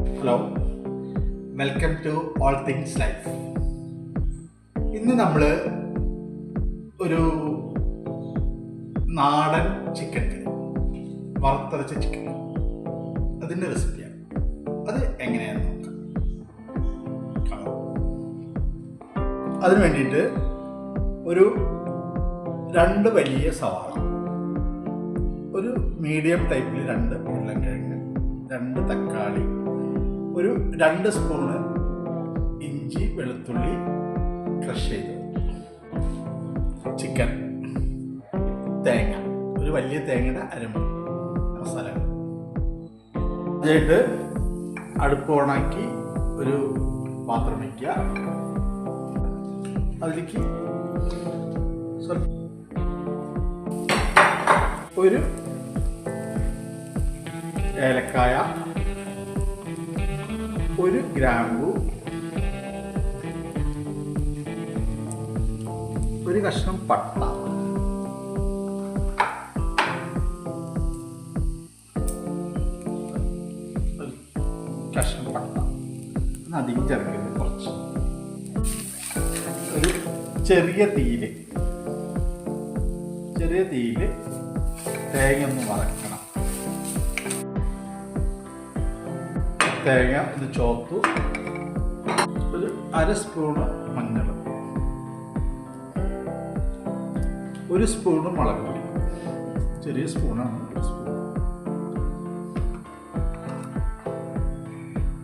Hello welcome to all things life ഇന്ന് നമ്മൾ ഒരു നാടൻ ചിക്കൻ വറുത്തരച്ച ചിക്കൻ അതിന്റെ റെസിപ്പിയാണ് അത് എങ്ങനെയാണെന്ന് നോക്കാം. അതിന് വേണ്ടിയിട്ട് ഒരു രണ്ട് വലിയ സവാള ഒരു മീഡിയം ടൈപ്പിൽ രണ്ട് ഉരുളൻകിഴങ്ങ് രണ്ട് തക്കാളി ഒരു രണ്ട് സ്പൂണ് ഇഞ്ചി വെളുത്തുള്ളി ക്രഷ് ചെയ്ത്. ചിക്കൻ തേങ്ങ ഒരു വലിയ തേങ്ങയുടെ അരമുറി മസാലകൾ അതായിട്ട് അടുപ്പ് ഓണാക്കി ഒരു പാത്രം വയ്ക്കുക അതിലേക്ക് ഒരു ഏലക്കായ ഒരു ഗ്രാമ്പു ഒരു കഷ്ണം പട്ട. കഷ്ണം പട്ട. അധികം ചേർക്കരുത് കുറച്ച്. ഒരു ചെറിയ തീയിൽ ചെറിയ തീയിൽ തേങ്ങ ഒന്ന് വറക്കണം. തേങ്ങ ഇത് ചോത്തു ഒരു അര സ്പൂണ് മഞ്ഞൾ. ഒരു സ്പൂണ് മുളക് പൊടി. ചെറിയ സ്പൂണാണ് ഒരു സ്പൂൺ.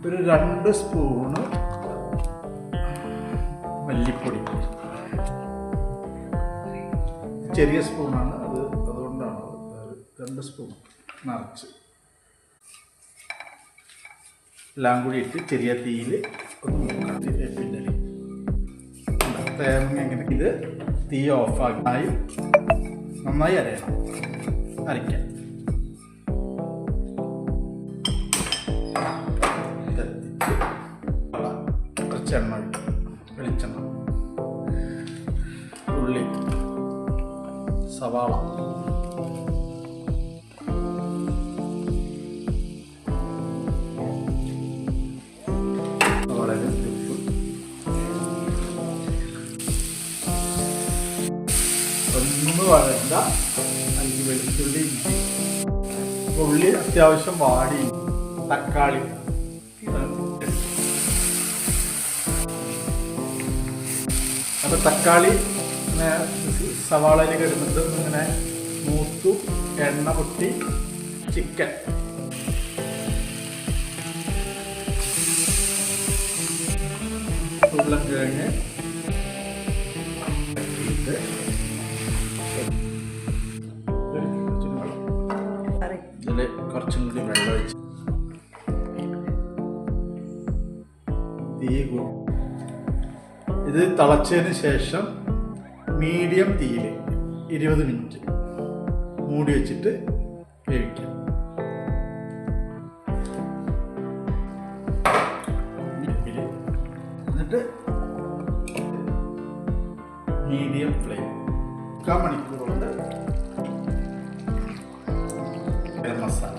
ഒരു രണ്ട് സ്പൂണ് മല്ലിപ്പൊടി. ചെറിയ സ്പൂണാണ് അത്. അതുകൊണ്ടാണ് രണ്ട് സ്പൂൺ നിറച്ച്. എല്ലാം കൂടി ഇട്ട് ചെറിയ തീയിൽ പിന്നെ തേങ്ങ എങ്ങനെ ഇത് തീ ഓഫാക്കി നന്നായി അരയണം. അരയ്ക്കാം. വെളിച്ചെണ്ണ. ഉള്ളി. സവാള. വഴണ്ട അഞ്ച് വെളുത്തുള്ളി ഉള്ളി അത്യാവശ്യം വാടി. തക്കാളി. അപ്പൊ തക്കാളി ഇങ്ങനെ സവാളയിൽ കിടന്നിട്ട് ഇങ്ങനെ മൂത്തു എണ്ണ പൊട്ടി ചിക്കൻ ഉരുളക്കിഴങ്ങ്. കുറച്ചും കൂടി വെള്ളമൊഴിച്ച് തീ ഇത് തിളച്ചതിന് ശേഷം മീഡിയം തീയിൽ ഇരുപത് മിനിറ്റ് മൂടി വെച്ചിട്ട് വേവിക്കാം. എന്നിട്ട് മീഡിയം ഫ്ലെയിം. മുക്കാൽ മണിക്കൂർ കൊണ്ട് മസാല.